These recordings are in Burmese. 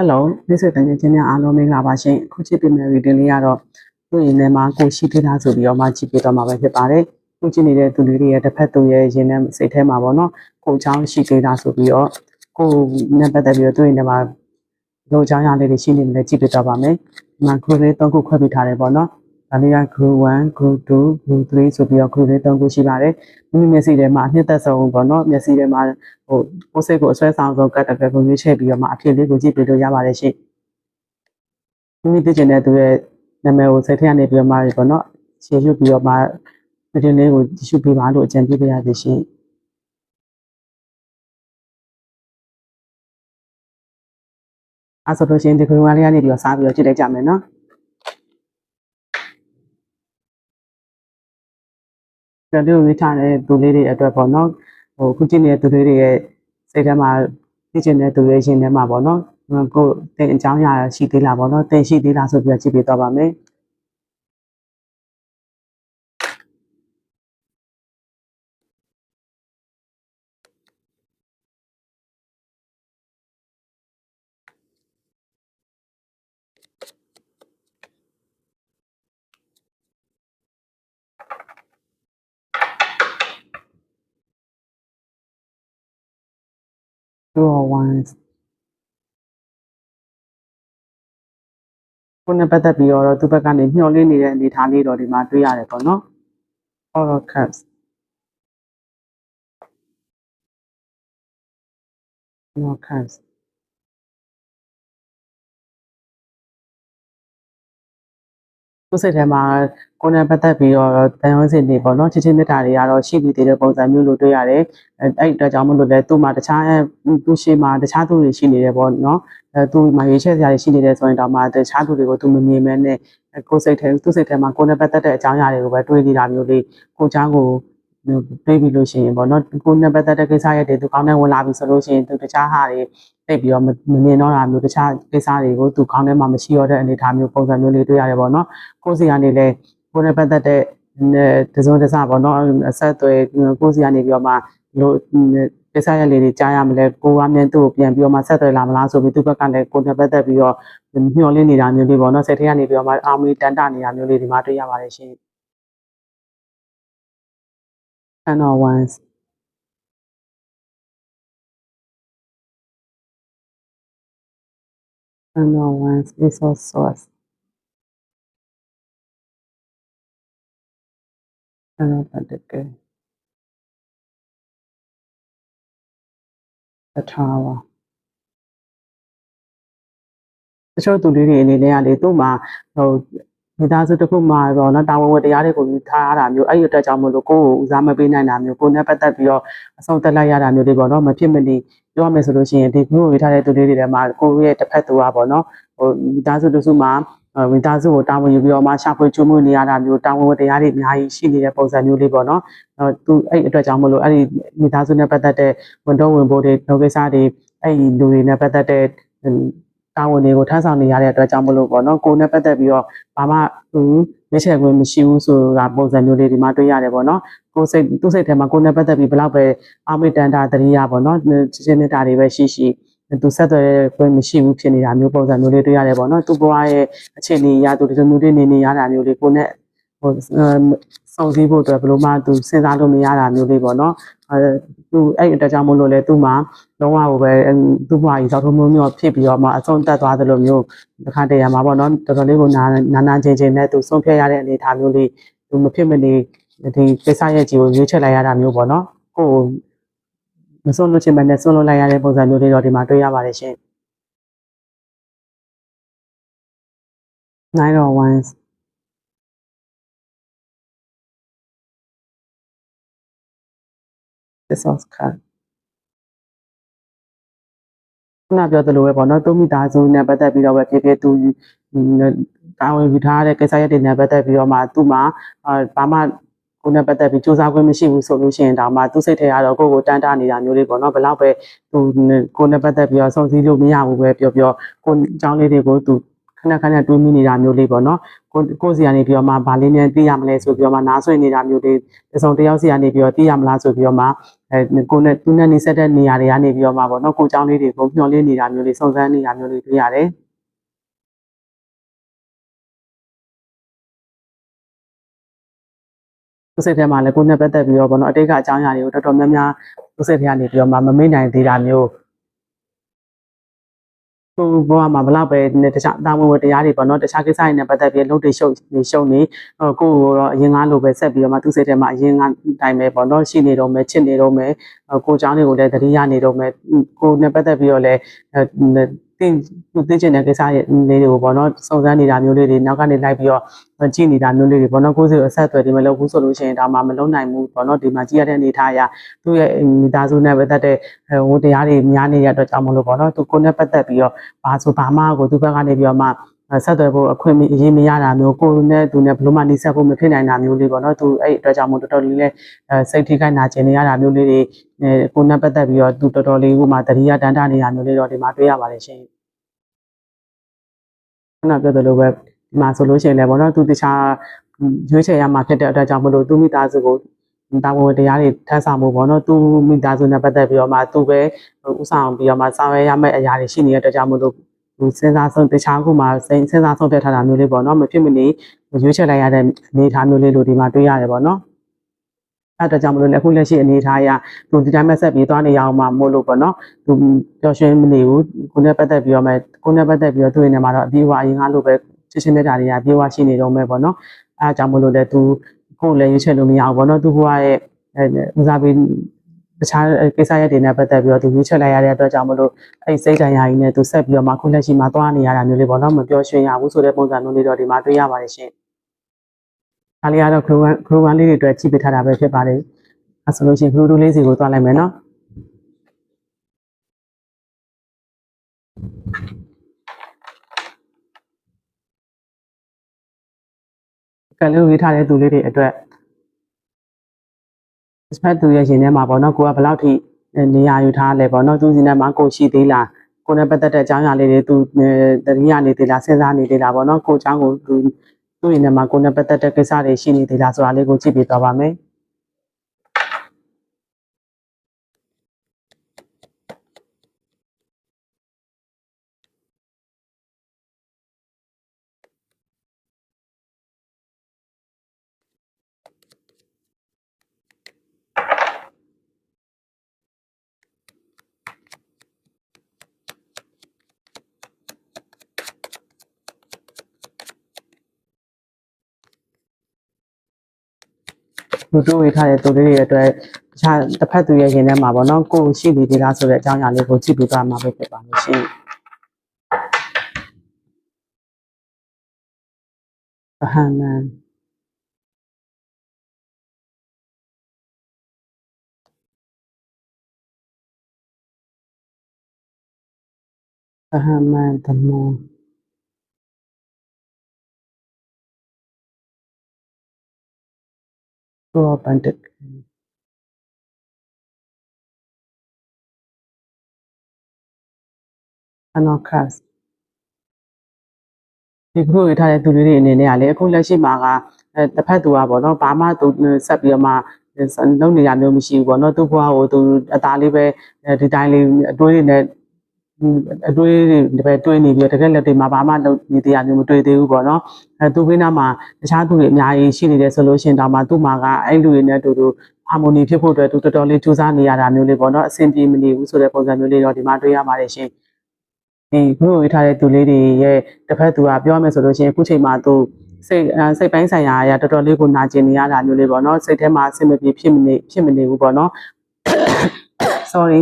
Hello မိတ်ဆွေတငယ်ချင်းများအားလုံးမင်္ဂလာပါရှင်အခုချစ်ပေးမယ့်ဗီဒီယိုလေးကတော့သူ့ရင်ထဲမှာကိုရှိသေးလားဆိုပြီးတော့မှကြည့်ပြတော့မှာပဲဖြစ်ပါတယ်ခုကြည့်နေတဲ့သူလေးတွေရဲ့တစ်ဖက်သူရဲ့ရင်ထဲစိတ်ထဲမှာပေါ့နော်ကိုချောင်းရှိသေးလားဆိုပြီးတော့ကိုနဲ့ပတ်သက်ပြီးတော့သူ့ရင်ထဲမှာလိုချောင်းရလေးတွေရှိနေတယ်ကြည့်ပြတော့ပါမယ်ဒီမှာ group လေး၃ခုခွဲပေးထားတယ်ပေါ့နော် ဒါလေးက group 1 group 2 group 3ဆိုပြီးတော့ group လေး၃ခုရှိပါတယ်မိမိမျက်စိထဲမှာအနှစ်သက်ဆုံးပေါ့နော်မျက်စိထဲမှာဟိုကိုယ်စိတ်ကိုအဆွဲဆောင်ဆုံးကတ်တကယ်ကိုရွေးချယ်ပြီးတော့မှအဖြစ်လေးကိုကြည့်ပြလို့ရပါတယ်ရှင်မိမိသိချင်တဲ့သူရဲ့နာမည်ကိုစိတ်ထဲကနေပြီးတော့မှပေါ့နော်ရှင်းရွတ်ပြီးတော့မှဗီဒီယိုလေးကိုကြည့်ရှုပေးပါလို့အကြံပြုပေးရစေရှင်အဲဆိုလို့ရှိရင်ဒီ group လေးကနေပြီးတော့စားပြီးတော့ကြည့်လိုက်ကြမယ်နော် ကျွန်တော်တို့ဝေးထားတဲ့သူလေးတွေအတွက်ပေါ့နော်ဟိုခုကြည့်နေတဲ့သူလေးတွေရဲ့စိတ်ထဲမှာသိချင်တဲ့သူရဲ့ရှင်ထဲမှာပေါ့နော်ကိုတင်အကြောင်းအရာရှိသေးလားပေါ့နော်တင်ရှိသေးလားဆိုပြီးတော့ကြည့်ပေးတော့ပါမယ် 2 or 1ကိုနဲ့ပတ်သက်ပြီးတော့သူ့ဘက်ကနေမျှော်လင့်နေတဲ့အနေအထားလေးတော့ဒီမှာတွေ့ရတယ်ပေါ့နော် horror cuts no cuts သူ့စိတ်ထဲမှာကိုယ်နဲ့ပတ်သက်ပြီးတော့တန်ရုံးစင်တွေပေါ့နော်ချစ်ချင်းမြတ်တာတွေကတော့ရှိပြီးသေးတဲ့ပုံစံမျိုးလိုတွေ့ရတယ်အဲအဲ့အတွက်ကြောင့်မလို့လဲသူ့မှာတခြားသူ့ရှိမှာတခြားသူတွေရှိနေတယ်ပေါ့နော်အဲသူ့မှာရွေးချယ်စရာတွေရှိနေတယ်ဆိုရင်တော့မှတခြားသူတွေကိုသူမမြင်မဲနဲ့ကိုယ်စိတ်ထဲသူ့စိတ်ထဲမှာကိုယ်နဲ့ပတ်သက်တဲ့အကြောင်းအရာတွေကိုပဲတွေးနေတာမျိုးလေးကိုချောင်းကို တွေးပြီးလို့ရှိရင်ပေါ့နော်ကိုယ်နဲ့ပတ်သက်တဲ့ကိစ္စရဲ့တွေသူကောင်းတဲ့ဝင်လာပြီဆိုလို့ရှိရင်သူတခြားဟာတွေတိတ်ပြီးတော့မမြင်တော့တာမျိုးတခြားကိစ္စတွေကိုသူကောင်းထဲမှာမရှိတော့တဲ့အနေအထားမျိုးပုံစံမျိုးလေးတွေ့ရတယ်ပေါ့နော်ကိုယ်စီကနေလဲကိုယ်နဲ့ပတ်သက်တဲ့တစုံတစပေါ့နော်အဆက်အသွယ်ကိုယ်စီကနေပြီးတော့မှလို့ကိစ္စရက်လေးတွေကြားရမလဲကိုကမြန်သူ့ကိုပြန်ပြီးတော့မှဆက်သွယ်လာမလားဆိုပြီးသူ့ဘက်ကလည်းကိုယ်နဲ့ပတ်သက်ပြီးတော့မျှော်လင့်နေတာမျိုးလေးပေါ့နော်စိတ်ထဲကနေပြီးတော့မှအာမီတန်တနေတာမျိုးလေးဒီမှာတွေ့ရပါတယ်ရှင် and all ones and all ones resource source and all that the good the tower တချို့သူလေးတွေအနေနဲ့ကလေသူ့မှာဟို မိသားစုတစ်ခုမှာတော့နော်တာဝန်ဝတ္တရားတွေကိုယူထားရတာမျိုးအဲ့ဒီအတွက်ကြောင့်မလို့ကိုယ့်ကိုဦးစားမပေးနိုင်တာမျိုးကိုယ်နဲ့ပတ်သက်ပြီးတော့အဆုံးသက်လိုက်ရတာမျိုးတွေပေါ့နော်မဖြစ်မနေပြောရမယ်ဆိုလို့ရှိရင်ဒီခုကိုရေးထားတဲ့သူလေးတွေထဲမှာကိုယ့်ရဲ့တစ်ဖက်သူကပေါ့နော်ဟိုမိသားစုတစ်စုမှာမိသားစုကိုတာဝန်ယူပြီးတော့မှရှာဖွေကျွမှုနေရတာမျိုးတာဝန်ဝတ္တရားတွေအများကြီးရှိနေတဲ့ပုံစံမျိုးလေးပေါ့နော်အဲသူအဲ့အတွက်ကြောင့်မလို့အဲ့ဒီမိသားစုနဲ့ပတ်သက်တဲ့ဝန်တော့ဝင်ဖို့တွေဒုက္ခစားတွေအဲ့ဒီလူတွေနဲ့ပတ်သက်တဲ့ တာဝန်တွေကိုထမ်းဆောင်နေရတဲ့အတွက်ကြောင့်မလို့ပေါ့နော်ကိုယ်နဲ့ပတ်သက်ပြီးတော့ဘာမှသူမျက်ခြေခွင့်မရှိဘူးဆိုတာပုံစံမျိုးလေးဒီမှာတွေ့ရတယ်ပေါ့နော်ကိုယ်စိတ်သူ့စိတ်ထဲမှာကိုယ်နဲ့ပတ်သက်ပြီးဘလောက်ပဲအာမေတန်တာတရိယာပေါ့နော်ချင်းချင်းနေတာတွေပဲရှိရှိသူဆက်သွယ်ခွင့်မရှိဘူးဖြစ်နေတာမျိုးပုံစံမျိုးလေးတွေ့ရတယ်ပေါ့နော်သူ့ဘဝရဲ့အခြေအနေအရသူဒီလိုမျိုးလေးနေနေရတာမျိုးလေးကိုယ်နဲ့ဟို စုံစည်းဖို့အတွက်ဘယ်လိုမှသူစဉ်းစားလို့မရတာမျိုးလေးပေါ့နော်အဲသူအဲ့အတကြောင့်မလို့လဲသူ့မှာလုံးဝဟိုပဲသူ့ဘွားကြီးသောက်ထုံးမျိုးမျိုးဖြစ်ပြီးတော့မှအဆုံးတက်သွားသလိုမျိုးတစ်ခါတည်းရမှာပေါ့နော်တော်တော်လေးကိုနာနာနာချင်းချင်းနဲ့သူဆုံးဖြတ်ရတဲ့အနေအထားမျိုးလေးသူမဖြစ်မနေဒီကိစ္စရဲ့ကြီးကိုရွေးချယ်လိုက်ရတာမျိုးပေါ့နော်ကိုမဆုံးလို့ချင်မနဲ့ဆုံးလို့လိုက်ရတဲ့ပုံစံမျိုးလေးတော့ဒီမှာတွေ့ရပါတယ်ရှင်901 စစ်ဆောင်စခန်းခုနပြောသလိုပဲပေါ့နော်သူမိသားစုနဲ့ပတ်သက်ပြီးတော့ပဲဖြစ်ဖြစ်သူတာဝန်ယူထားတဲ့ကိစ္စရပ်တွေနဲ့ပတ်သက်ပြီးတော့မှသူ့မှာဘာမှကိုယ်နဲ့ပတ်သက်ပြီးစူးစမ်းခွင့်မရှိဘူးဆိုလို့ရှိရင်ဒါမှသူ့စိတ်ထဲကတော့ကိုယ့်ကိုတန်တားနေတာမျိုးလေးပေါ့နော်ဘယ်လောက်ပဲသူကိုယ်နဲ့ပတ်သက်ပြီးတော့စုံစည်းလို့မရဘူးပဲပြောပြောကိုယ်အကြောင်းလေးတွေကိုသူခဏခဏတွေးမိနေတာမျိုးလေးပေါ့နော်ကိုကိုစီကနေပြီးတော့မှဗာလေးမြန်သိရမလဲဆိုပြီးတော့မှနားဆွေနေတာမျိုးလေးတစုံတယောက်စီကနေပြီးတော့သိရမလားဆိုပြီးတော့မှ အဲကိုနဲ့သူနဲ့နေဆက်တဲ့နေရာတွေကနေပြီးတော့မှပေါ့နော်ကိုเจ้าလေးတွေကိုမျှော်လင့်နေတာမျိုးလေးစုံစမ်းနေတာမျိုးလေးတွေ့ရတယ်သူစိတ်ထဲမှာလည်းကိုနဲ့ပတ်သက်ပြီးတော့ပေါ့နော်အတိတ်ကအကြောင်းအရာတွေကိုတော်တော်များများသူစိတ်ထဲကနေပြီးတော့မှမမေ့နိုင်သေးတာမျိုး ကိုဘဝမှာဘလောက်ပဲတခြားတာဝန်ဝတ္တရားတွေပေါ့နော်တခြားကိစ္စတွေနဲ့ပတ်သက်ပြီးလုံးတွေရှုပ်နေရှုပ်နေဟိုကိုကိုတော့အရင်ကလိုပဲဆက်ပြီးတော့မှသူစိတ်ထဲမှာအရင်ကအတိုင်းပဲပေါ့နော်ရှိနေတော့မယ်ချစ်နေတော့မယ်ကိုเจ้าတွေကိုလည်းတတိယနေတော့မယ်ကိုနဲ့ပတ်သက်ပြီးတော့လည်း တင်သူသိချင်တဲ့ကိစ္စတွေလေးတွေကိုပေါ့နော်စုံစမ်းနေတာမျိုးလေးတွေနောက်ကနေလိုက်ပြီးတော့ကြည့်နေတာမျိုးလေးတွေပေါ့နော်ကိုယ်စီအဆက်အသွယ်တွေမလုပ်ဘူးဆိုလို့ရှိရင်ဒါမှမလုပ်နိုင်ဘူးပေါ့နော်ဒီမှာကြည့်ရတဲ့အနေထားအရသူ့ရဲ့မိသားစုနဲ့ပတ်သက်တဲ့ဟိုတရားတွေများနေတဲ့အတွက်ကြောင့်မလို့ပေါ့နော်သူကိုယ်နဲ့ပတ်သက်ပြီးတော့ဘာဆိုဘာမှကိုသူ့ဘက်ကနေပြီးတော့မှ ဆက်သွယ်ဖို့အခွင့်အရေးမရတာမျိုးကိုယ်နဲ့သူနဲ့ဘယ်လိုမှနှိစက်ဖို့မဖြစ်နိုင်တာမျိုးလေးပေါ့နော်သူအဲ့အတွက်ကြောင့်မို့တော်တော်လေးလဲစိတ်ထိခိုက်နာကျင်နေရတာမျိုးလေးတွေကိုယ်နဲ့ပတ်သက်ပြီးတော့သူတော်တော်လေးကိုမှတတိယတန်တာနေရမျိုးလေးတော့ဒီမှာတွေ့ရပါတယ်ရှင်ခုနပြောသလိုပဲဒီမှာဆိုလို့ရှိရင်လည်းပေါ့နော်သူတခြားရွေးချယ်ရမှာဖြစ်တဲ့အတွက်ကြောင့်မလို့သူမိသားစုကိုတာဝန်တရားတွေထမ်းဆောင်မှုပေါ့နော်သူမိသားစုနဲ့ပတ်သက်ပြီးတော့မှသူပဲဥဆောင်ပြီးတော့မှဆောင်ရွက်ရမယ့်အရာတွေရှိနေတဲ့အတွက်ကြောင့်မလို့ သူစဉ်းစားဆုံးတခြားခုမှစဉ်းစားဆုံးပြထားတာမျိုးလေးပေါ့နော်မဖြစ်မနေရွေးချယ်လိုက်ရတဲ့အနေအထားမျိုးလေးလို့ဒီမှာတွေ့ရတယ်ပေါ့နော်အဲ့ဒါကြောင့်မလို့လည်းအခုလက်ရှိအနေအထားအရသူဒီတိုင်းမဲ့ဆက်ပြီးသွားနေရအောင်မှမို့လို့ပေါ့နော်သူပျော်ရွှင်မနေဘူးကိုယ်နဲ့ပတ်သက်ပြီးတော့မှကိုယ်နဲ့ပတ်သက်ပြီးတော့သူ့အနေမှာတော့အပြေအဝအရင်ကလိုပဲချစ်ချင်းမြတ်တာတွေကအပြေအဝရှိနေတော့မယ်ပေါ့နော်အဲ့ဒါကြောင့်မလို့လည်းသူကိုယ်လည်းရွေးချယ်လို့မရဘူးပေါ့နော်သူကရဲ့ဦးစားပေး တခြားကိစ္စရပ်တွေနဲ့ပတ်သက်ပြီးတော့သူရွေးချယ်လိုက်ရတဲ့အတွက်ကြောင့်မလို့အဲ့စိတ်တရားကြီးနဲ့သူဆက်ပြီးတော့မှခုလက်ရှိမှာသွားနေရတာမျိုးလေးပေါ့နော်မပျော်ရွှင်ရဘူးဆိုတဲ့ပုံစံမျိုးလေးတော့ဒီမှာတွေ့ရပါတယ်ရှင်။ဒါလေးကတော့ group 1 group 1လေးတွေအတွက်ကြည့်ပေးထားတာပဲဖြစ်ပါတယ်။အဲဆိုလို့ရှိရင် group 2လေးစီကိုသွားလိုက်မယ်နော်။ကလေးကိုရေးထားတဲ့သူလေးတွေအတွက် စပတ်သူရဲ့ရှင်ထဲမှာပေါ့နော်ကိုကဘယ်လောက်ထိနေရာယူထားလဲပေါ့နော်သူစီထဲမှာကိုရှိသေးလားကိုနဲ့ပတ်သက်တဲ့အကြောင်းအရာလေးတွေသူတတိယနေသေးလားစဉ်းစားနေသေးလားပေါ့နော်ကိုအကြောင်းကိုသူသူ့ရင်ထဲမှာကိုနဲ့ပတ်သက်တဲ့ကိစ္စတွေရှိနေသေးလားဆိုတာလေးကိုကြည့်ပြသွားပါမယ် လူတို့ဝေးထားတဲ့သူလေးတွေအတွက်တခြားတစ်ဖက်သူရဲ့ရင်ထဲမှာပေါ့နော်ကိုရှိနေသေးလားဆိုတဲ့အကြောင်းအရာလေးကိုကြည့်ပြသွားမှာပဲဖြစ်ပါလို့ရှိရင်အဟမ်းမန်အဟမ်းမန်တမော Pro Bandit Anarchus ဒီခုရထားတဲ့သူတွေအနေနဲ့ကလည်းအခုလက်ရှိမှာကအဲတစ်ဖက်သူကပေါ့နော်ဘာမှသူဆက်ပြီးတော့မှလုံနေရမျိုးမရှိဘူးပေါ့နော်သူ့ဘဝကိုသူအသားလေးပဲဒီတိုင်းလေးအတွေးတွေနဲ့ အတွေးတွေပဲတွေးနေပြီးတကယ်လက်တွေမှာဘာမှလုပ်နေတရားမျိုးမတွေးသေးဘူးပေါ့နော်အဲသူဘေးနားမှာတခြားသူတွေအများကြီးရှိနေတယ်ဆိုလို့ရှိရင်တော့မှသူ့မှာကအဲ့လူတွေနဲ့တူတူဟာမိုနီဖြစ်ဖို့အတွက်သူတော်တော်လေးကြိုးစားနေရတာမျိုးလေးပေါ့နော်အဆင်ပြေမနေဘူးဆိုတဲ့ပုံစံမျိုးလေးတော့ဒီမှာတွေ့ရပါတယ်ရှင်ဒီခုဝေးထားတဲ့သူလေးတွေရဲ့တစ်ဖက်သူကပြောရမယ်ဆိုလို့ရှိရင်အခုချိန်မှာသူစိတ်စိတ်ပိုင်းဆိုင်ရာအရာတော်တော်လေးကိုနာကျင်နေရတာမျိုးလေးပေါ့နော်စိတ်ထဲမှာအဆင်မပြေဖြစ်မနေဖြစ်မနေဘူးပေါ့နော် sorry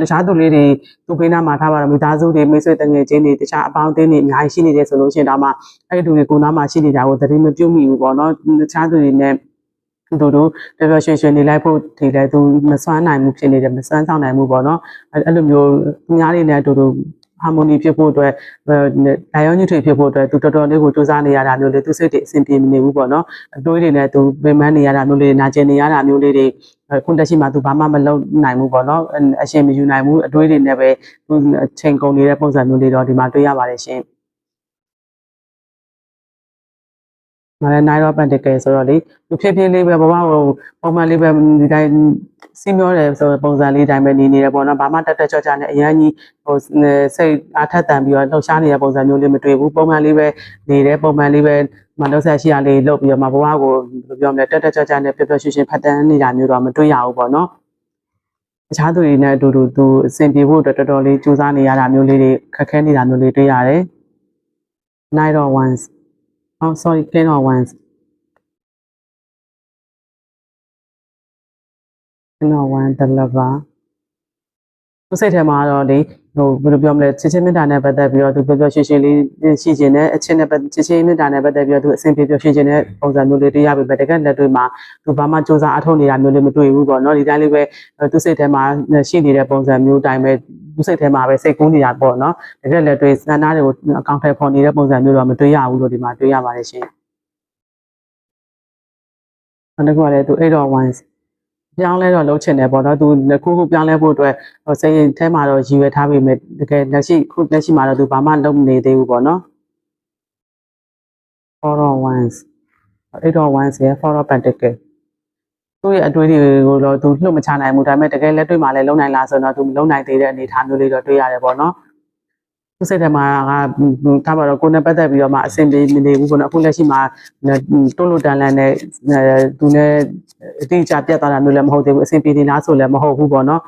တခြားသူလေးတွေသူပေးနာမှာထားပါတော့မိသားစုတွေမိတ်ဆွေတငယ်ချင်းတွေတခြားအပေါင်းအသင်းတွေအများကြီးရှိနေတယ်ဆိုလို့ရှိရင်ဒါမှအဲ့ဒီသူတွေကိုနားမှာရှိနေတာကိုသတိမပြုတ်မိဘူးပေါ့နော်တခြားသူတွေနဲ့သူတို့တော်တော်ရွှင်ရွှင်နေလိုက်ဖို့ဒီလေသူမစွမ်းနိုင်မှုဖြစ်နေတယ်မစွမ်းဆောင်နိုင်မှုပေါ့နော်အဲ့လိုမျိုးအများတွေနဲ့တူတူ ဟာမိုနီဖြစ်ဖို့အတွက်ဒါရောညှိထွေဖြစ်ဖို့အတွက်သူတော်တော်လေးကိုစူးစမ်းနေရတာမျိုးလေးသူစိတ်တွေအဆင်ပြေမနေဘူးပေါ့နော်အတွေးတွေနဲ့သူပင်ပန်းနေရတာမျိုးလေးနာကျင်နေရတာမျိုးလေးတွေခုတက်ရှိမှသူဘာမှမလုပ်နိုင်ဘူးပေါ့နော်အရှင်မယူနိုင်ဘူးအတွေးတွေနဲ့ပဲသူချိန်ကုန်နေတဲ့ပုံစံမျိုးလေးတော့ဒီမှာတွေ့ရပါတယ်ရှင်မလည်းနိုင်တော့ပန်တကယ်ဆိုတော့လေသူဖြည်းဖြည်းလေးပဲဘဝကိုပုံမှန်လေးပဲဒီတိုင်း စီမျောတယ်ဆိုပုံစံလေးတိုင်းပဲနေနေတယ်ပေါ့နော်ဘာမှတက်တက်ကြွကြွနဲ့အရန်ကြီးဟိုစိတ်အားထက်သန်ပြီးတော့လှုပ်ရှားနေတဲ့ပုံစံမျိုးလေးမတွေ့ဘူးပုံမှန်လေးပဲနေတယ်ပုံမှန်လေးပဲမနှုတ်ဆက်ရှိရလေးလုပ်ပြီးတော့မဘဝကိုဘယ်လိုပြောမလဲတက်တက်ကြွကြွနဲ့ပျော်ပျော်ရွှင်ရွှင်ဖတ်တန်းနေတာမျိုးတော့မတွေ့ရဘူးပေါ့နော်တခြားသူတွေနဲ့အတူတူသူအဆင်ပြေဖို့အတွက်တော်တော်လေးကြိုးစားနေရတာမျိုးလေးတွေခက်ခဲနေတာမျိုးလေးတွေ့ရတယ် night or once oh sorry ten or once ten or one the lover သူစိတ်ထဲမှာတော့လေဟိုဘယ်လိုပြောမလဲချစ်ချင်းမေတ္တာနဲ့ပတ်သက်ပြီးတော့သူပျော်ပျော်ရွှင်ရွှင်လေးရှိခြင်းနဲ့အချင်းနဲ့ပတ်ချစ်ချင်းမေတ္တာနဲ့ပတ်သက်ပြီးတော့သူအဆင်ပြေပျော်ရွှင်ခြင်းနဲ့ပုံစံမျိုးလေးတွေ့ရပြီပဲတကယ်လက်တွေ့မှာသူဘာမှစူးစမ်းအထောက်နေတာမျိုးလေးမတွေ့ဘူးပေါ့နော်ဒီတိုင်းလေးပဲသူစိတ်ထဲမှာရှိနေတဲ့ပုံစံမျိုးတိုင်းပဲသူစိတ်ထဲမှာပဲစိတ်ကူးနေတာပေါ့နော်တကယ်လက်တွေ့စံနာတွေကိုအကောင့်ထဲပေါ်နေတဲ့ပုံစံမျိုးတော့မတွေ့ရဘူးလို့ဒီမှာတွေ့ရပါတယ်ရှင်နောက်တစ်ခုကလည်းသူ8 or 1 ပြောင်းလဲတော့လုံးချင်တယ်ပေါ့နော်သူခုခုပြောင်းလဲဖို့အတွက်ဟိုစိတ်ထဲမှာတော့ရည်ရွယ်ထားပေမဲ့တကယ်လက်ရှိခုလက်ရှိမှာတော့သူဘာမှလုပ်မနေသေးဘူးပေါ့နော်4 or 1 8 or 1ရဲ့4 or pentacle သူ့ရဲ့အတွေးတွေကိုတော့သူလှုပ်မချနိုင်ဘူးဒါပေမဲ့တကယ်လက်တွေ့မှာလည်းလုံနိုင်လားဆိုတော့သူမလုံနိုင်သေးတဲ့အနေအထားမျိုးလေးတော့တွေ့ရတယ်ပေါ့နော် သူစိတ်ထဲမှာကထားပါတော့ကိုယ်နဲ့ပတ်သက်ပြီးတော့မှအဆင်ပြေမနေဘူးပေါ့နော်အခုလက်ရှိမှာတွလို့တန်လန်နဲ့သူနဲ့အတိအကျပြတ်သွားတာမျိုးလည်းမဟုတ်သေးဘူးအဆင်ပြေနေလားဆိုလည်းမဟုတ်ဘူးပေါ့နော်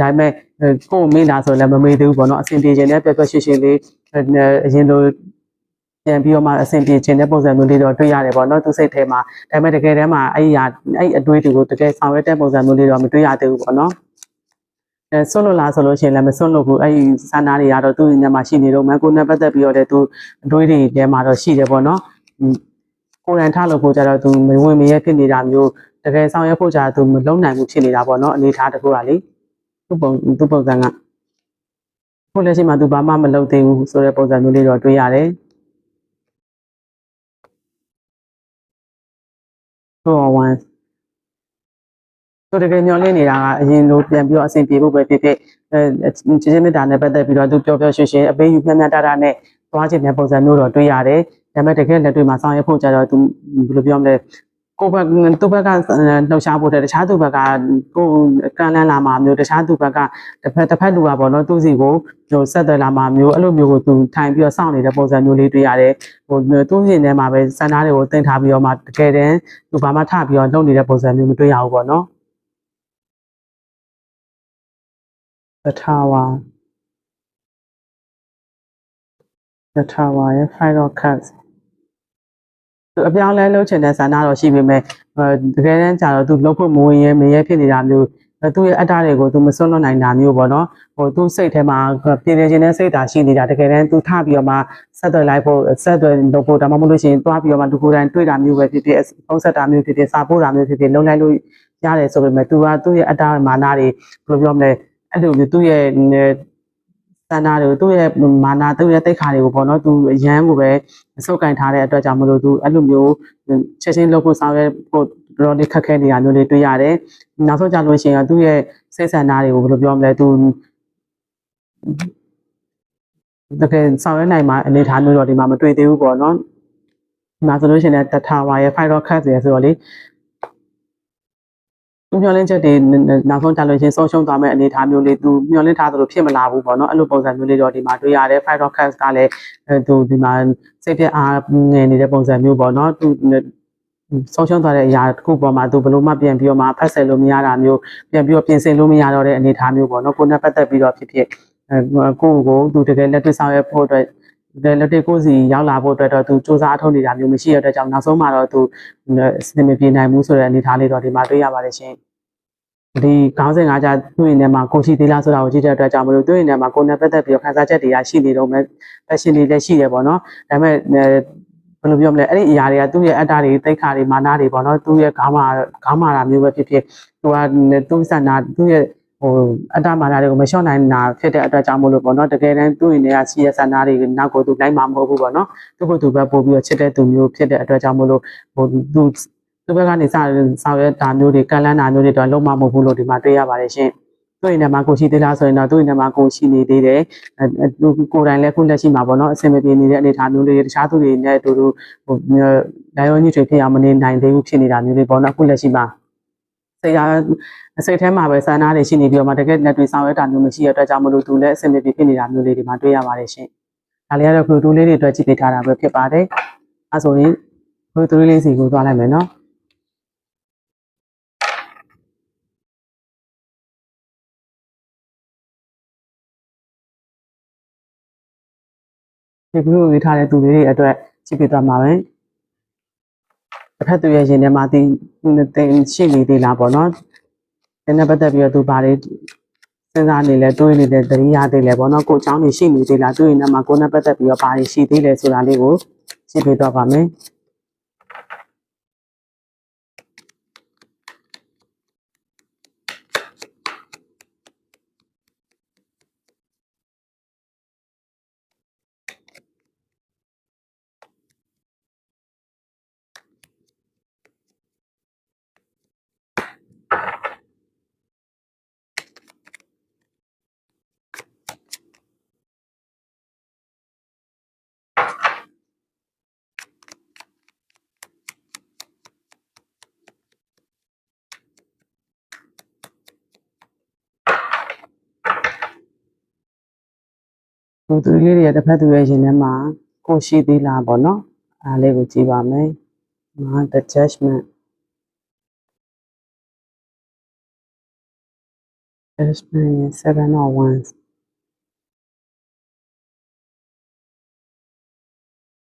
ဒါပေမဲ့ကိုယ်မေးလားဆိုလည်းမမေးသေးဘူးပေါ့နော်အဆင်ပြေခြင်းနဲ့ပြတ်ပြတ်ရှင်းရှင်းလေးအရင်လိုပြန်ပြီးတော့မှအဆင်ပြေခြင်းတဲ့ပုံစံမျိုးလေးတော့တွေ့ရတယ်ပေါ့နော်သူစိတ်ထဲမှာဒါပေမဲ့တကယ်တမ်းမှာအဲ့ဒီအဲ့အတွေးတွေကိုတကယ်ဆောင်ရွက်တဲ့ပုံစံမျိုးလေးတော့မတွေ့ရသေးဘူးပေါ့နော် အဲဆွလို့လားဆိုလို့ရှိရင်လည်းမဆွလို့ဘူးအဲ့ဒီစန္ဒာတွေကတော့သူ့ညမှာရှိနေတော့မကိုနဲ့ပတ်သက်ပြီးတော့လည်းသူအတွေးတွေထဲမှာတော့ရှိတယ်ပေါ့နော်ကိုယ်တိုင်ထားလို့ဖို့ကြတော့သူမဝင်မရဲဖြစ်နေတာမျိုးတကယ်ဆောင်ရွက်ဖို့ကြတော့သူမလုံနိုင်ဘူးဖြစ်နေတာပေါ့နော်အနေထားတကူကလေသူ့ပုံသူ့ပုံစံကခုလက်ရှိမှာသူဘာမှမလုပ်သေးဘူးဆိုတဲ့ပုံစံမျိုးလေးတော့တွေ့ရတယ်ဆိုတော့ one ဆိုတကယ်ညှော်လင့်နေတာကအရင်လိုပြန်ပြီးတော့အဆင်ပြေဖို့ပဲဖြစ်ဖြစ်အဲချစ်ချင်းမေတ္တာနဲ့ပတ်သက်ပြီးတော့သူပျော်ပျော်ရွှင်ရွှင်အပေးယူမျှမျှတတနဲ့သွားခြင်းတဲ့ပုံစံမျိုးတော့တွေ့ရတယ်။ဒါပေမဲ့တကယ်လက်တွေ့မှာဆောင်ရွက်ဖို့ကြတော့သူဘယ်လိုပြောမလဲကိုယ့်ဘက်သူ့ဘက်ကလှုပ်ရှားဖို့တဲ့တခြားသူ့ဘက်ကကိုယ်ကန့်လန့်လာမှာမျိုးတခြားသူ့ဘက်ကတစ်ဖက်တစ်ဖက်လူကပေါ့နော်သူ့စီကိုဟိုဆက်သွယ်လာမှာမျိုးအဲ့လိုမျိုးကိုသူထိုင်ပြီးတော့စောင့်နေတဲ့ပုံစံမျိုးလေးတွေ့ရတယ်ဟိုသူ့ရင်ထဲမှာပဲစံသားတွေကိုတင်ထားပြီးတော့မှတကယ်တမ်းသူဘာမှထပြီးတော့လုပ်နေတဲ့ပုံစံမျိုးမတွေ့ရဘူးပေါ့နော် the tower the tower ရဲ့ five of cups သူအပြောင်းလဲလုပ်ချင်တဲ့ဆန္ဒတော့ရှိပေမဲ့တကယ်တမ်းကျတော့သူလုပ်ဖို့မဝင်ရဲမရဲဖြစ်နေတာမျိုးသူ့ရဲ့အတ္တတွေကိုသူမစွန့်လွတ်နိုင်တာမျိုးပေါ့နော်ဟိုသူ့စိတ်ထဲမှာပြည်နေခြင်းနဲ့စိတ်ဓာတ်ရှိနေတာတကယ်တမ်းသူထပြီးတော့မှဆက်သွယ်လိုက်ဖို့ဆက်သွယ်လုပ်ဖို့ဒါမှမဟုတ်လို့ရှိရင်တွားပြီးတော့မှသူကိုယ်တိုင်တွေ့တာမျိုးပဲဖြစ်ဖြစ်ဖုံးဆက်တာမျိုးဖြစ်ဖြစ်စာပို့တာမျိုးဖြစ်ဖြစ်လုံလိုက်လို့ရတယ်ဆိုပေမဲ့သူကသူ့ရဲ့အတ္တမာနတွေဘယ်လိုပြောမလဲ အဲ့လိုမျိုးသူ့ရဲ့စန္ဒာတွေကိုသူ့ရဲ့မာနာသူ့ရဲ့တိတ်ခါတွေကိုပေါ့နော်သူအရန်ကိုပဲစုပ်ကင်ထားတဲ့အတွက်ကြောင့်မလို့သူအဲ့လိုမျိုးချက်ချင်းလုပ်ဖို့ဆောင်ရွက်ဖို့တော်လေးခက်ခဲနေတာမျိုးလေးတွေ့ရတယ်။နောက်ဆုံးကြလို့ရှိရင်သူ့ရဲ့စိတ်ဆန္ဒတွေကိုဘယ်လိုပြောမလဲသူတကယ်ဆောင်ရွက်နိုင်မှာအနေထားမျိုးတော့ဒီမှာမတွေ့သေးဘူးပေါ့နော်။ဒီမှာဆိုလို့ရှိရင်လည်းတထာဝါရဲ့ fire cut ရယ်ဆိုတော့လေသူ မျောလင်းချက်တွေနောက်ဆုံးကြလို့ချင်းဆုံးရှုံးသွားမဲ့အနေအထားမျိုးလေးသူမျောလင်းထားသလိုဖြစ်မလာဘူးပေါ့နော်အဲ့လိုပုံစံမျိုးလေးတော့ဒီမှာတွေ့ရတယ် Fire Rock Cast ကလည်းသူဒီမှာစိတ်ပြအားငယ်နေတဲ့ပုံစံမျိုးပေါ့နော်သူဆုံးရှုံးသွားတဲ့အရာတစ်ခုပေါ်မှာသူဘလို့မှပြန်ပြီးတော့မှဖတ်ဆယ်လို့မရတာမျိုးပြန်ပြီးတော့ပြင်ဆင်လို့မရတော့တဲ့အနေအထားမျိုးပေါ့နော်ကိုယ်နဲ့ပတ်သက်ပြီးတော့ဖြစ်ဖြစ်ကိုယ့်ကိုသူတကယ်လက်တွေ့ဆောင်ရွက်ဖို့အတွက် လက်တွေ့ကိုစီရောက်လာဖို့အတွက်တော့သူစူးစမ်းအထောက်နေတာမျိုးမရှိရတဲ့ကြောင့်နောက်ဆုံးမှာတော့သူစနစ်မပြေနိုင်ဘူးဆိုတဲ့အနေအထားလေးတော့ဒီမှာတွေ့ရပါတယ်ရှင်ဒီခေါင်းစဉ်ကကြသူ့ရင်ထဲမှာကိုရှိသေးလားဆိုတာကိုကြည့်တဲ့အတွက်ကြောင့်မလို့သူ့ရင်ထဲမှာကိုယ်နဲ့ပတ်သက်ပြီးတော့ခန်းစားချက်တွေကရှိနေတော့မဲ့ passion တွေလည်းရှိတယ်ပေါ့နော်ဒါပေမဲ့ဘယ်လိုပြောမလဲအဲ့ဒီအရာတွေကသူ့ရဲ့အတ္တတွေတိတ်ခါတွေမာနတွေပေါ့နော်သူ့ရဲ့ခေါင်းမာခေါင်းမာတာမျိုးပဲဖြစ်ဖြစ်သူကသူ့စန္ဒာသူ့ရဲ့ ဟိုအတ္တမာနတွေကိုမလျှော့နိုင်တာဖြစ်တဲ့အတွက်ကြောင့်မို့လို့ပေါ့နော်တကယ်တမ်းသူ့ရင်ထဲကစီးရစန္ဒာတွေနောက်ကိုသူလိုက်မှာမဟုတ်ဘူးပေါ့နော်သူ့ကိုသူပဲပို့ပြီးတော့ချစ်တဲ့သူမျိုးဖြစ်တဲ့အတွက်ကြောင့်မို့လို့ဟိုသူသူဘက်ကနေစဆောင်ရွက်တာမျိုးတွေကန့်လန်းတာမျိုးတွေတော့လုံးမမဟုတ်ဘူးလို့ဒီမှာတွေ့ရပါတယ်ရှင်သူ့ရင်ထဲမှာကိုရှိသေးလားဆိုရင်တော့သူ့ရင်ထဲမှာကိုရှိနေသေးတယ်အဲအဲသူကိုယ်တိုင်လည်းခုလက်ရှိမှာပေါ့နော်အဆင်မပြေနေတဲ့အနေအထားမျိုးလေးတွေတခြားသူတွေနဲ့အတူတူဟိုလာရောညစ်တွေဖြစ်အောင်မနေနိုင်သေးဘူးဖြစ်နေတာမျိုးလေးပေါ့နော်ခုလက်ရှိမှာ စိတ်အားစိတ်ထဲမှာပဲစာနာတွေရှိနေပြီးတော့မှတကယ်လက်တွေဆောင်ရွက်တာမျိုးမရှိတဲ့အတွက်ကြောင့်မလို့သူလည်းအဆင်မပြေဖြစ်နေတာမျိုးလေးတွေမှာတွေ့ရပါတယ်ရှင်ဒါလေးကတော့ခရိုတိုလေးတွေအတွက်ကြည့်ပေးထားတာပဲဖြစ်ပါတယ်အဲဆိုရင်ခရိုတိုလေးစီကိုသွားလိုက်မယ်နော်ဒီဘလူးကိုရေးထားတဲ့သူလေးတွေအတွက်ကြည့်ပြသွားမှာပဲ တစ်ဖက်သူရဲ့ရင်ထဲမှာတင်တင်ရှိနေသေးလားပေါ့နော်ဒီနဲ့ပတ်သက်ပြီးတော့သူဘာတွေစဉ်းစားနေလဲတွေးနေတဲ့သတိရသေးလဲပေါ့နော်ကိုအချောင်းနေရှိနေသေးလားတွေးရင်လည်းမှာကိုနဲ့ပတ်သက်ပြီးတော့ဘာတွေရှိသေးလဲဆိုတာလေးကိုကြည့်ပြသွားပါမယ် သူသူလေးတွေရဲ့တစ်ဖက်သူရဲ့ရင်ထဲမှာကိုရှိသေးလားပေါ့နော်အားလေးကိုကြည့်ပါမယ်။မာ the judgment judgment is seven or one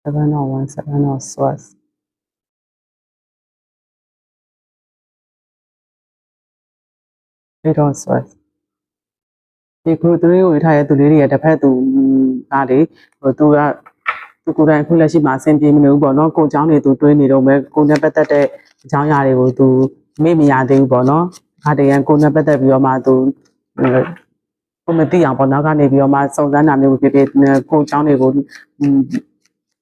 seven or one seven or swords 8 or swords ဒီ group 3ကိုထားရတဲ့သူလေးတွေရဲ့တစ်ဖက်သူ ကလေဟိုသူကသူကိုယ်တိုင်အခုလက်ရှိမှာအဆင်ပြေမနေဘူးပေါ့နော်ကိုယ်เจ้าတွေသူတွေးနေတော့မဲ့ကိုယ်နဲ့ပတ်သက်တဲ့အကြောင်းအရာတွေကိုသူမေ့မရသေးဘူးပေါ့နော်ခါတရံကိုယ်နဲ့ပတ်သက်ပြီးတော့မှသူကိုမသိအောင်ပေါ့နော်ကနေပြီးတော့မှစုံစမ်းတာမျိုးဖြစ်ဖြစ်ကိုယ်เจ้าတွေကို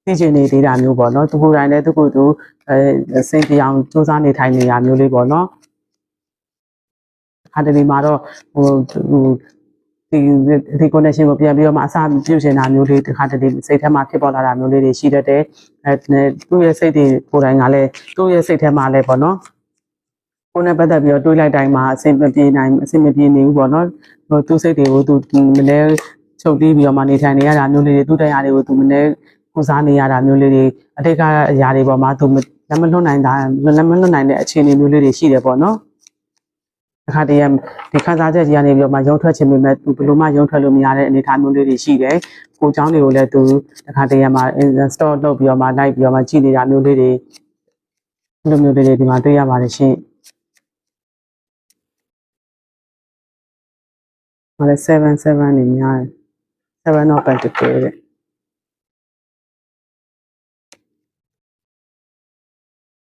သိချင်နေသေးတာမျိုးပေါ့နော်သူကိုယ်တိုင်လည်းသူကိုယ်သူအဲအဆင်ပြေအောင်စူးစမ်းနေထိုင်နေတာမျိုးလေးပေါ့နော်ခါတလေမှာတော့ဟိုဟို ဒီဒီ connection ကိုပြန်ပြီးတော့မှအစပြုချင်တာမျိုးလေးတစ်ခါတလေစိတ်ထဲမှာဖြစ်ပေါ်လာတာမျိုးလေးတွေရှိတတ်တယ်အဲသူ့ရဲ့စိတ်တွေကိုယ်တိုင်ကလည်းသူ့ရဲ့စိတ်ထဲမှာလည်းပေါ့နော်ကိုယ်နဲ့ပတ်သက်ပြီးတော့တွေးလိုက်တိုင်းမှာအဆင်မပြေနိုင်အဆင်မပြေနေဘူးပေါ့နော်ဟိုသူ့စိတ်တွေကိုသူမလဲချုပ်တီးပြီးတော့မှနေထိုင်နေရတာမျိုးလေးတွေသူ့တရားတွေကိုသူမလဲကုစားနေရတာမျိုးလေးတွေအတိတ်ကအရာတွေပေါ်မှာသူလက်မလွတ်နိုင်တာလက်မလွတ်နိုင်တဲ့အခြေအနေမျိုးလေးတွေရှိတယ်ပေါ့နော် အခါတည်းကဒီခန်းစားချက်ကြီးကနေပြီးတော့မှရုံထွက်ခြင်းပေမဲ့သူဘယ်လိုမှရုံထွက်လို့မရတဲ့အနေအထားမျိုးလေးတွေရှိတယ်။ကိုเจ้าတွေကိုလည်းသူအခါတည်းကမှ install လုပ်ပြီးတော့မှ live ပြီးတော့မှကြည့်နေတာမျိုးလေးတွေဒီလိုမျိုးလေးတွေဒီမှာတွေ့ရပါတယ်ရှင်။ဟာလေ77နေများတယ်။7 not pentacle တဲ့။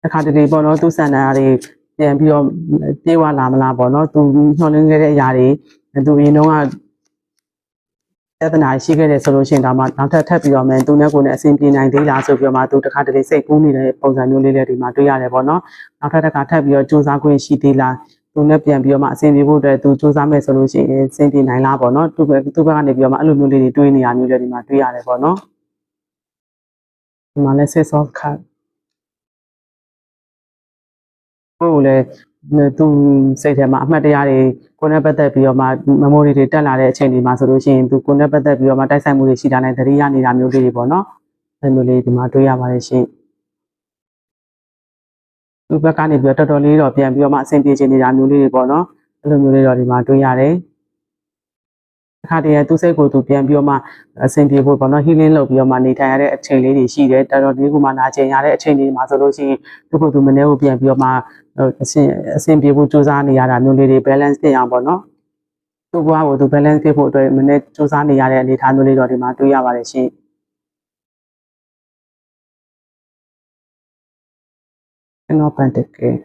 အခါတည်းပေါ့နော်သူစံနာတွေ ပြန်ပြီးတော့ပြေးဝလာမလားပေါ့နော်သူညှော်လင်းခဲ့တဲ့အရာတွေသူအရင်တော့ကပြဿနာရှိခဲ့တယ်ဆိုလို့ရှိရင်ဒါမှနောက်ထပ်ထပ်ပြီးတော့မယ်သူနဲ့ကိုယ်နဲ့အဆင်ပြေနိုင်သေးလားဆိုပြီးတော့မှသူတစ်ခါတလေစိတ်ကူးနေတဲ့ပုံစံမျိုးလေးတွေဒီမှာတွေ့ရတယ်ပေါ့နော်နောက်ထပ်တစ်ခါထပ်ပြီးတော့စူးစမ်းခွင့်ရှိသေးလားသူနဲ့ပြန်ပြီးတော့မှအဆင်ပြေဖို့အတွက်သူစူးစမ်းမယ်ဆိုလို့ရှိရင်အဆင်ပြေနိုင်လားပေါ့နော်သူပဲသူဘက်ကနေပြီးတော့မှအဲ့လိုမျိုးလေးတွေတွေးနေရမျိုးတွေဒီမှာတွေ့ရတယ်ပေါ့နော်ဒီမှာလည်း six of card ကိုယ်ကိုလည်းသူစိတ်ထဲမှာအမှတ်တရတွေကိုယ်နဲ့ပတ်သက်ပြီးတော့မှ memory တွေတက်လာတဲ့အချိန်ဒီမှာဆိုလို့ရှိရင်သူကိုယ်နဲ့ပတ်သက်ပြီးတော့မှတိုက်ဆိုင်မှုတွေရှိတာနဲ့သတိရနေတာမျိုးလေးတွေပေါ့နော်အဲမျိုးလေးဒီမှာတွေ့ရပါတယ်ရှင်သူဘက်ကနေပြီးတော့တော်တော်လေးတော့ပြန်ပြီးတော့မှအဆင်ပြေချင်နေတာမျိုးလေးတွေပေါ့နော်အဲ့လိုမျိုးလေးတော့ဒီမှာတွေ့ရတယ်အ ခါတည်းကသူစိတ်ကိုသူပြန်ပြီးတော့မှအဆင်ပြေဖို့ပေါ့နော် healing လုပ်ပြီးတော့မှနေထိုင်ရတဲ့အချိန်လေးတွေရှိတယ်တော်တော်လေးကမှနာကျင်ရတဲ့အချိန်လေးမှာဆိုလို့ရှိရင်သူ့ကိုယ်သူမနေ့ကိုပြန်ပြီးတော့မှအဆင်အဆင်ပြေဖို့စူးစမ်းနေရတာမျိုးလေးတွေ balance ဖြစ်အောင်ပေါ့နော်သူ့ဘဝကိုသူ balance ဖြစ်ဖို့အတွက်မနေ့စူးစမ်းနေရတဲ့အနေအထားမျိုးလေးတော့ဒီမှာတွေ့ရပါတယ်ရှင်ကျွန်တော်ပန်တကယ်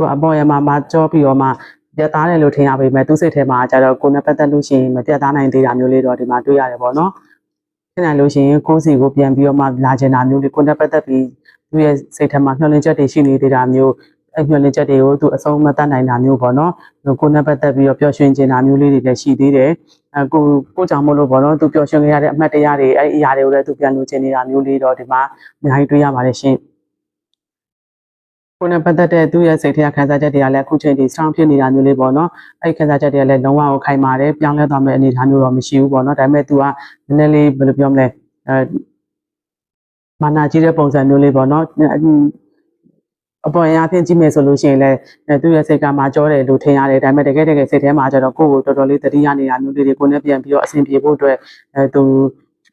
သူအပေါ်ရမှာမကြောပြီးတော့မှပြတ်သားတယ်လို့ထင်ရပေမဲ့သူစိတ်ထဲမှာကျတော့ကိုယ်နဲ့ပတ်သက်လို့ရှိရင်မပြတ်သားနိုင်သေးတာမျိုးလေးတော့ဒီမှာတွေ့ရတယ်ပေါ့နော်ဖြစ်နိုင်လို့ရှိရင်ကိုယ်စီကိုပြန်ပြီးတော့မှလာကျင်တာမျိုးလေးကိုယ်နဲ့ပတ်သက်ပြီးသူ့ရဲ့စိတ်ထဲမှာမျှော်လင့်ချက်တွေရှိနေသေးတာမျိုးအဲ့မျှော်လင့်ချက်တွေကိုသူအဆုံးမတတ်နိုင်တာမျိုးပေါ့နော်ကိုယ်နဲ့ပတ်သက်ပြီးတော့ပျော်ရွှင်ကျင်တာမျိုးလေးတွေလည်းရှိသေးတယ်အဲကိုကိုကြောင့်မလို့ပေါ့နော်သူပျော်ရွှင်ခဲ့ရတဲ့အမှတ်တရတွေအဲ့ဒီအရာတွေကိုလည်းသူပြန်လို့ကျင်နေတာမျိုးလေးတော့ဒီမှာအများကြီးတွေ့ရပါတယ်ရှင် ကိုယ်နဲ့ပတ်သက်တဲ့သူ့ရဲ့စိတ်ထဲကခံစားချက်တွေကလည်းအခုချိန်ထိ strong ဖြစ်နေတာမျိုးလေးပေါ့နော်အဲ့ဒီခံစားချက်တွေကလည်းလုံးဝကိုခိုင်မာတယ်ပြောင်းလဲသွားမယ့်အနေအထားမျိုးတော့မရှိဘူးပေါ့နော်ဒါပေမဲ့ तू ကနည်းနည်းလေးဘယ်လိုပြောမလဲအဲမာနာကြီးတဲ့ပုံစံမျိုးလေးပေါ့နော်အပေါ်အရာဖြင့်ကြည့်မယ်ဆိုလို့ရှိရင်လည်းသူ့ရဲ့စိတ်ကမှကြောတယ်လို့ထင်ရတယ်ဒါပေမဲ့တကယ်တကယ်စိတ်ထဲမှာကျတော့ကိုယ့်ကိုတော်တော်လေးတတိယနေတာမျိုးလေးတွေကိုလည်းပြန်ပြီးတော့အဆင်ပြေဖို့အတွက်အဲသူ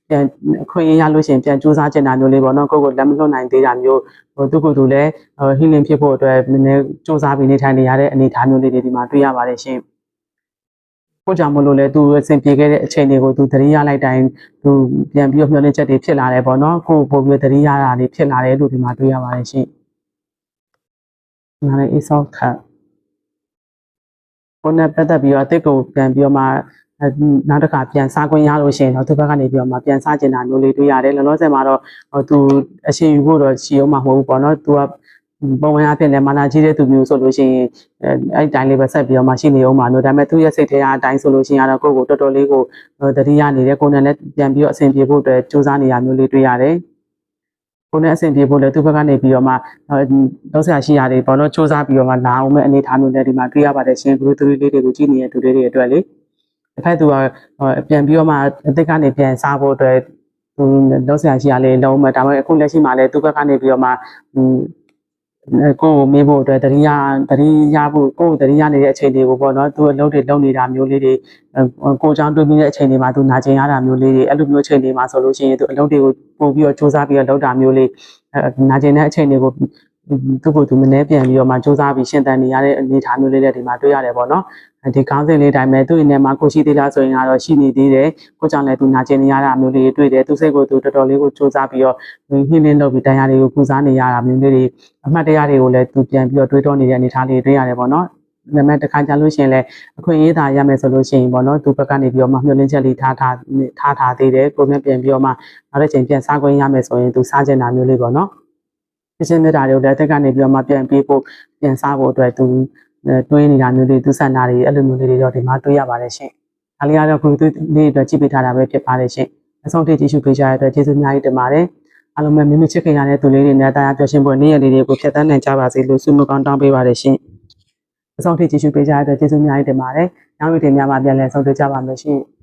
ပြန်ခွင့်ရရလို့ရှိရင်ပြန်စူးစမ်းချင်တာမျိုးလေးပေါ့နော်ကိုယ့်ကိုလက်မလွတ်နိုင်သေးတာမျိုးဟိုသူကသူလည်းဟီလင်းဖြစ်ဖို့အတွက်နည်းနည်းစူးစမ်းပြီးနေထိုင်နေရတဲ့အနေအထားမျိုးလေးတွေဒီမှာတွေ့ရပါတယ်ရှင်ကိုကြောင့်မလို့လဲသူအဆင်ပြေခဲ့တဲ့အချိန်တွေကိုသူသတိရလိုက်တိုင်းသူပြန်ပြီးတော့မျှော်လင့်ချက်တွေဖြစ်လာတယ်ပေါ့နော်ကိုပို့ပြီးသတိရတာတွေဖြစ်လာတယ်လို့ဒီမှာတွေ့ရပါတယ်ရှင်နားလေးအဆောက်ခတ်ကိုနဲ့ပတ်သက်ပြီးတော့အစ်ကိုပြန်ပြီးတော့မှ နောက်တစ်ခါပြန်စားခွင့်ရလို့ရှိရင်တော့သူဘက်ကနေပြီးတော့မှပြန်စားကျင်တာမျိုးလေးတွေ့ရတယ်လောလောဆယ်မှာတော့သူအရှင်ယူဖို့တော့ရှိအောင်မှာမဟုတ်ဘူးပေါ့နော်သူကပုံမှန်အဖြစ်လည်းမာနာကြီးတဲ့သူမျိုးဆိုလို့ရှိရင်အဲ့တိုင်းလေးပဲဆက်ပြီးတော့မှရှိနေအောင်မှာလို့ဒါပေမဲ့သူ့ရဲ့စိတ်ထဲကအတိုင်းဆိုလို့ရှိရင်တော့ကိုယ့်ကိုတော်တော်လေးကိုတတိယနေတဲ့ကိုယ်နဲ့လည်းပြန်ပြီးတော့အဆင်ပြေဖို့အတွက်စူးစမ်းနေရမျိုးလေးတွေ့ရတယ်ကိုယ်နဲ့အဆင်ပြေဖို့လည်းသူ့ဘက်ကနေပြီးတော့မှတော့ဆရာရှိရတယ်ပေါ့နော်စူးစမ်းပြီးတော့မှလာအောင်မဲ့အနေထားမျိုးနဲ့ဒီမှာတွေ့ရပါတယ်ရှင်ဂရုသတိလေးတွေကိုကြည့်နေတဲ့သူတွေတွေအတွက်လေ တစ်ခါသူကပြန်ပြီးတော့မှအသစ်ကနေပြန်စားဖို့အတွက်သူတော့ဆရာရှိရလေလုံးမဲ့ဒါပေမဲ့အခုလက်ရှိမှာလည်းသူ့ဘက်ကနေပြီးတော့မှကိုယ်ကိုမေးဖို့အတွက်တတိယတတိယဖို့ကိုယ်တတိယနေတဲ့အချိန်တွေကိုပေါ့နော်သူအလုပ်တွေလုပ်နေတာမျိုးလေးတွေကိုချောင်းတွေးပြီးတဲ့အချိန်တွေမှာသူနာကျင်ရတာမျိုးလေးတွေအဲ့လိုမျိုးချိန်တွေမှာဆိုလို့ရှိရင်သူအလုပ်တွေကိုပို့ပြီးတော့စူးစမ်းပြီးတော့လုပ်တာမျိုးလေးနာကျင်တဲ့အချိန်တွေကိုသူ့ကိုယ်သူမနှဲပြန်ပြီးတော့မှစူးစမ်းပြီးရှင်းတန်နေရတဲ့အနေအထားမျိုးလေးတွေဒီမှာတွေ့ရတယ်ပေါ့နော် ဒီကောင်းစဉ်လေးတိုင်းပဲသူ့အနေမှာကိုရှိသေးလားဆိုရင်ကတော့ရှိနေသေးတယ်ကိုကြောင့်လည်းသူနာကျင်နေရတာမျိုးလေးတွေတွေ့တယ်သူစိတ်ကိုသူတော်တော်လေးကိုစူးစမ်းပြီးတော့ဟင်းလင်းလုပ်ပြီးတရားတွေကိုကုစားနေရတာမျိုးလေးတွေအမှတ်တရားတွေကိုလည်းသူပြန်ပြီးတော့တွေးတောနေတဲ့အနေအထားလေးတွေ့ရတယ်ပေါ့နော်ဒါပေမဲ့တစ်ခါကြာလို့ရှိရင်လည်းအခွင့်အရေးသာရမယ်ဆိုလို့ရှိရင်ပေါ့နော်သူဘက်ကနေပြီးတော့မှမျှော်လင့်ချက်လေးထားထားထားထားသေးတယ်ကိုမြတ်ပြန်ပြီးတော့မှနောက်တစ်ချိန်ပြန်စားခွင့်ရမယ်ဆိုရင်သူစားချင်တာမျိုးလေးပေါ့နော်ပြည့်စုံမြတ်တာတွေကိုလည်းတက်ကနေပြီးတော့မှပြန်ပေးဖို့ပြန်စားဖို့အတွက်သူ တွေးနေတာမျိုးတွေသူဆန္ဒတွေအဲ့လိုမျိုးလေးတွေတော့ဒီမှာတွေးရပါတယ်ရှင်။ဒါလေးကတော့ခုသူလေးအတွက်ကြည့်ပေးထားတာပဲဖြစ်ပါတယ်ရှင်။အဆုံးထိကြည့်ရှုပေးကြတဲ့အတွက်ကျေးဇူးအများကြီးတင်ပါတယ်။အားလုံးပဲမိမိချစ်ခင်ရတဲ့သူလေးတွေနဲ့တရားပြောရှင်းဖို့နေ့ရက်လေးတွေကိုဖြတ်သန်းနိုင်ကြပါစေလို့ဆုမကောင်းတောင်းပေးပါတယ်ရှင်။အဆုံးထိကြည့်ရှုပေးကြတဲ့အတွက်ကျေးဇူးအများကြီးတင်ပါတယ်။နောက်နေ့တင်များမှာပြန်လည်ဆုံတွေ့ကြပါမယ်ရှင်။